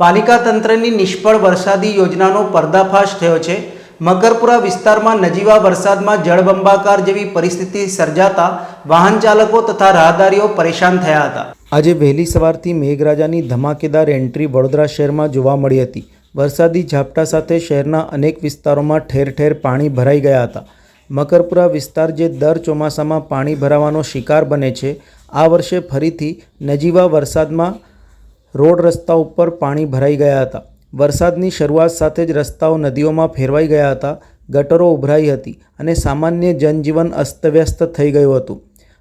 પાલિકા તંત્રની નિષ્ફળ વરસાદી યોજનાનો પર્દાફાશ થયો છે. મકરપુરા વિસ્તારમાં નજીવા વરસાદમાં જળબંબાકાર જેવી પરિસ્થિતિ સર્જાતા વાહન ચાલકો તથા રાહદારીઓ પરેશાન થયા હતા. આજે વહેલી સવારથી મેઘરાજાની ધમાકેદાર એન્ટ્રી વડોદરા શહેરમાં જોવા મળી હતી. વરસાદી ઝાપટા સાથે શહેરના અનેક વિસ્તારોમાં ઠેર ઠેર પાણી ભરાઈ ગયા હતા. મકરપુરા વિસ્તાર જે દર ચોમાસામાં પાણી ભરાવાનો શિકાર બને છે, આ વર્ષે ફરીથી નજીવા વરસાદમાં રોડ રસ્તા ઉપર પાણી ભરાઈ ગયા હતા. વરસાદની શરૂઆત સાથે જ રસ્તાઓ નદીઓમાં ફેરવાઈ ગયા હતા, ગટરો ઉભરાઈ હતી અને સામાન્ય જનજીવન અસ્તવ્યસ્ત થઈ ગયું હતું.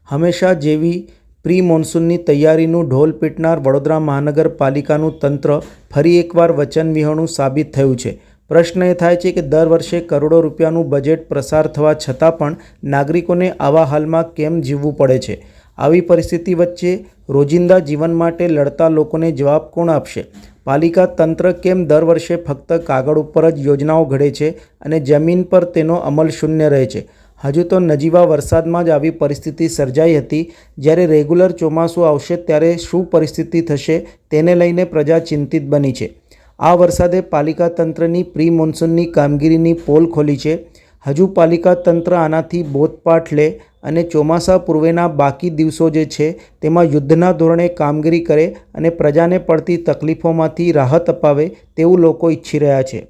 હંમેશા જેવી પ્રી મોન્સૂનની તૈયારીનું ઢોલ પીટનાર વડોદરા મહાનગરપાલિકાનું તંત્ર ફરી એકવાર વચનવિહોણું સાબિત થયું છે. પ્રશ્ન એ થાય છે કે દર વર્ષે કરોડો રૂપિયાનું બજેટ પ્રસાર થવા છતાં પણ નાગરિકોને આવા હાલમાં કેમ જીવવું પડે છે? આવી પરિસ્થિતિ વચ્ચે રોજિંદા જીવન માટે લડતા લોકોને જવાબ કોણ આપશે? પાલિકા તંત્ર કેમ દર વર્ષે ફક્ત કાગળ ઉપર જ યોજનાઓ ઘડે છે અને જમીન પર તેનો અમલ શૂન્ય રહે છે? હજુ તો નજીવા વરસાદમાં જ આવી પરિસ્થિતિ સર્જાઈ હતી. જ્યારે રેગ્યુલર ચોમાસું આવશે ત્યારે શું પરિસ્થિતિ થશે તેને લઈને પ્રજા ચિંતિત બની છે. આ વરસાદે પાલિકા તંત્રની પ્રી મોન્સૂનની કામગીરીની પોલ ખોલી છે. હજુ પાલિકા તંત્ર આનાથી બોધપાઠ લે અને ચોમાસા પૂર્વેના બાકી દિવસો જે છે, તેમાં યુદ્ધના ધોરણે કામગીરી કરે અને પ્રજાને પડતી તકલીફોમાંથી રાહત અપાવે તેવું લોકો ઈચ્છી રહ્યા છે.